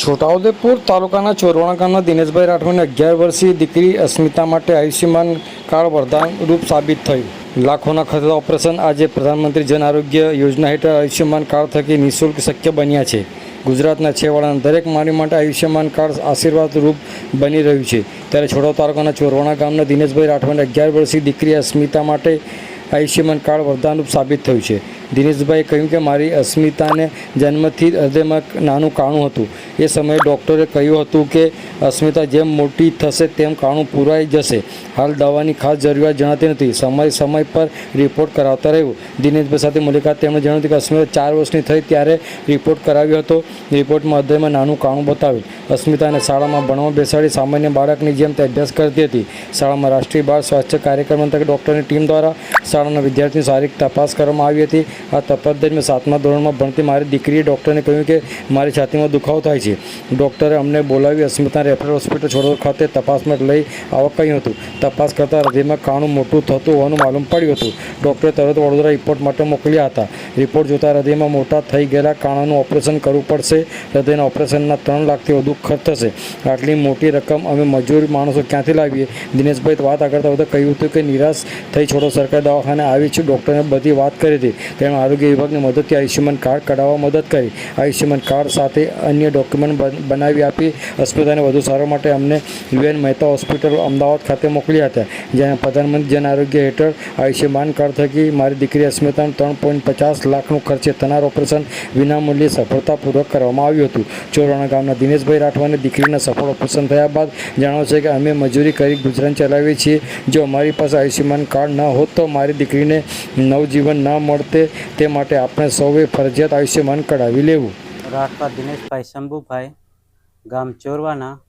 છોટાઉદેપુર તાલુકાના ચોરવાણા ગામના દિનેશભાઈ રાઠવાની અગિયાર વર્ષીય દીકરી અસ્મિતા માટે આયુષ્યમાન કાર્ડ વરદાન રૂપ સાબિત થયું. લાખોના ખર્ચા ઓપરેશન આજે પ્રધાનમંત્રી જન આરોગ્ય યોજના હેઠળ આયુષ્યમાન કાર્ડ થકી નિઃશુલ્ક શક્ય બન્યા છે. ગુજરાતના છેવાડાના દરેક માનવી માટે આયુષ્યમાન કાર્ડ આશીર્વાદ રૂપ બની રહ્યું છે. ત્યારે છોડો તાલુકાના ચોરવાણા ગામના દિનેશભાઈ રાઠવાની અગિયાર વર્ષીય દીકરી અસ્મિતા માટે આયુષ્યમાન કાર્ડ વરદાનરૂપ સાબિત થયું છે. દિનેશભાઈએ કહ્યું કે મારી અસ્મિતાને જન્મથી હૃદયમાં નાનું કાણું હતું. એ સમયે ડૉક્ટરે કહ્યું હતું કે, અસ્મિતા જેમ મોટી થશે તેમ કાણું પૂરાઈ જશે. હાલ દવાની ખાસ જરૂરિયાત જણાતી નથી. સમય સમય પર રિપોર્ટ કરાવતા રહ્યું દિનેશભાઈ સાથે મુલાકાત તેમણે જણાવ્યું હતું કે અસ્મિતા ચાર વર્ષની થઈ ત્યારે રિપોર્ટ કરાવ્યો હતો. રિપોર્ટમાં હૃદયમાં નાનું કાણું બતાવ્યું. અસ્મિતાને શાળામાં ભણવા બેસાડી સામાન્ય બાળકની જેમ તે અભ્યાસ કરતી હતી. શાળામાં રાષ્ટ્રીય બાળ સ્વાસ્થ્ય કાર્યક્રમ અંતર્ગત ડૉક્ટરની ટીમ દ્વારા શાળાના વિદ્યાર્થીની શારીરિક તપાસ કરવામાં આવી હતી. આ તપાસ દરમિયાન સાતમા ધોરણમાં ભણતી મારી દીકરીએ ડૉક્ટરને કહ્યું કે મારી છાતીમાં દુખાવો થાય છે. ડૉક્ટરે અમને બોલાવી અસ્મિતા રેફરલ હોસ્પિટલ છોડો ખાતે તપાસ માટે લઈ આવવા કહ્યું હતું. તપાસ કરતાં હૃદયમાં કાણું મોટું થતું હોવાનું માલુમ પડ્યું હતું. ડૉક્ટરે તરત વડોદરા રિપોર્ટ માટે મોકલ્યા હતા. રિપોર્ટ જોતાં હૃદયમાં મોટા થઈ ગયેલા કાણાનું ઓપરેશન કરવું પડશે. હૃદયના ઓપરેશનના ત્રણ લાખથી વધુ ખર્ચ થશે. આટલી મોટી રકમ અમે મજૂર માણસો ક્યાંથી લાવીએ? દિનેશભાઈ વાત આગળ વધતા કહ્યું હતું કે નિરાશ થઈ છોડો સરકારી દવાખાને આવી છું. ડૉક્ટરને બધી વાત કરી હતી. તેમણે આરોગ્ય વિભાગની મદદથી આયુષ્યમાન કાર્ડ કઢાવવા મદદ કરી. આયુષ્યમાન કાર્ડ સાથે અન્ય ડોક્યુમેન્ટ બન- બનાવી આપી. અસ્મિતાને વધુ સારવાર માટે અમને યુએન મહેતા હોસ્પિટલ, અમદાવાદ ખાતે મોકલ્યા હતા જ્યાં પ્રધાનમંત્રી જન આરોગ્ય હેઠળ આયુષ્યમાન કાર્ડ થકી મારી દીકરી અસ્મિતાનું ત્રણ પોઈન્ટ પચાસ લાખનું ખર્ચે થનાર ઓપરેશન વિનામૂલ્યે સફળતાપૂર્વક કરવામાં આવ્યું હતું. ચોરાણા ગામના દિનેશભાઈ રાઠવાને દીકરીના સફળ ઓપરેશન થયા બાદ જણાવે છે કે અમે મજૂરી કરી ગુજરાન ચલાવીએ છીએ. જો અમારી પાસે આયુષ્યમાન કાર્ડ ન હોત તો મારી દીકરીને નવજીવન ન મળતે. તે માટે આપણે સૌએ ફરજિયાત આયુષ્યમાન કઢાવી લેવું. રાખવા દિનેશભાઈ શંભુભાઈ, ગામ ચોરવાના,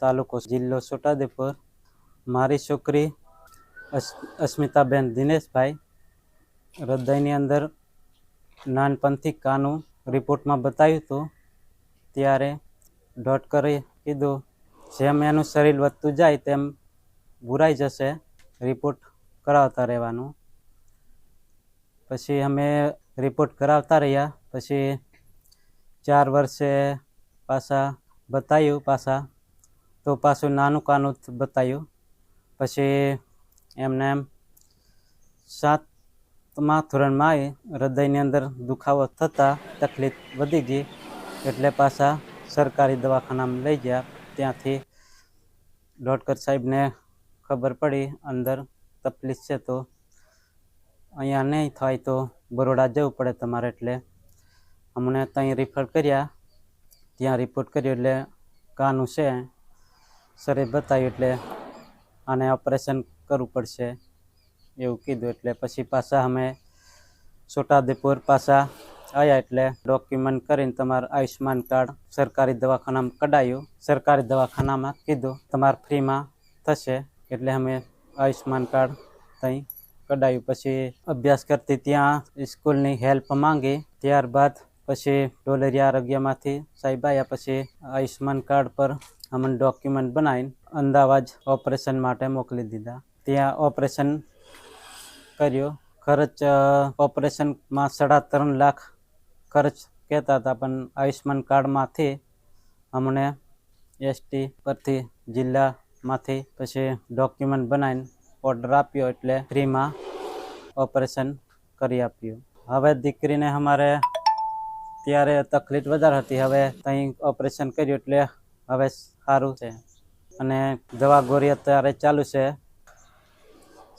તાલુકો જિલ્લો છોટાદેપુર મારી છોકરી અસ, અસ્મિતાબેન દિનેશભાઈ, હૃદયની અંદર નાનપણથી કાનું રિપોર્ટમાં બતાવ્યું હતું. ત્યારે ડોક્ટરે કીધું, જેમ એનું શરીર વધતું જાય, તેમ બુરાઈ જશે. રિપોર્ટ કરાવતા રહેવાનું. પછી અમે રિપોર્ટ કરાવતા રહ્યા. પછી ચાર વર્ષે પાછા બતાવ્યું પાછા. તો પાછું નાનું કાનું બતાવ્યું પછી એમને એમ સાતમા ધોરણમાં હૃદયની અંદર દુખાવો થતાં તકલીફ વધી ગઈ. એટલે પાછા સરકારી દવાખાનામાં લઈ ગયા. ત્યાંથી ડૉક્ટર સાહેબને ખબર પડી, અંદર તકલીફ છે તો અહીંયા નહીં થાય તો બરોડા જવું પડે તમારે એટલે. અમને ત્યાં રિફર કર્યા. ત્યાં રિપોર્ટ કર્યો એટલે કાનું છે. સરે બતાવ્યું એટલે આને ઓપરેશન કરવું પડશે. એવું કીધું એટલે પછી પાછા અમે છોટાદેપુર પાછા આવ્યા એટલે ડોક્યુમેન્ટ કરીને તમારું આયુષ્યમાન કાર્ડ સરકારી દવાખાનામાં કઢાયું. સરકારી દવાખાનામાં કીધું, તમારે ફ્રીમાં થશે. એટલે અમે આયુષ્યમાન કાર્ડ ત્યાં કઢાયું. પછી અભ્યાસ કરતી ત્યાં સ્કૂલની હેલ્પ માંગી. ત્યારબાદ પછી ડોલેરિયા આરોગ્યમાંથી સાહેબ આવ્યા પછી આયુષ્માન કાર્ડ પર અમને ડોક્યુમેન્ટ બનાવીને અમદાવાદ ઓપરેશન માટે મોકલી દીધા. ત્યાં ઓપરેશન કર્યું. ખર્ચ ઓપરેશનમાં સાડા ત્રણ લાખ ખર્ચ કહેતા હતા, પણ આયુષ્માન કાર્ડમાંથી અમને એસટી પરથી જિલ્લામાંથી પછી ડોક્યુમેન્ટ બનાવીને ઓર્ડર આપ્યો એટલે ફ્રીમાં ઓપરેશન કરી આપ્યું. હવે દીકરીને અમારે ત્યારે તકલીફ વધારે હતી. હવે ત્યાં ઓપરેશન કર્યું એટલે હવે સારું છે. અને દવા ગોળી અત્યારે ચાલુ છે.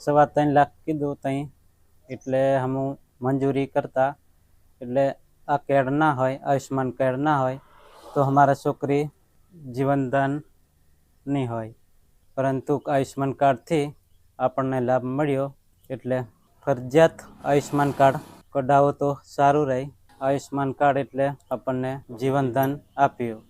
સવા ત્રણ લાખ કીધું ત્યાં એટલે હું મંજૂરી કરતા. એટલે આ કાર્ડ ના હોય, આયુષ્યમાન કાર્ડ ના હોય, તો અમારા છોકરી જીવનદાન નહીં હોય. પરંતુ આયુષ્યમાન કાર્ડથી આપણને લાભ મળ્યો એટલે ફરજિયાત આયુષ્યમાન કાર્ડ કઢાવો તો સારું રહે. આયુષ્યમાન કાર્ડ એટલે આપણને જીવનદાન આપ્યું.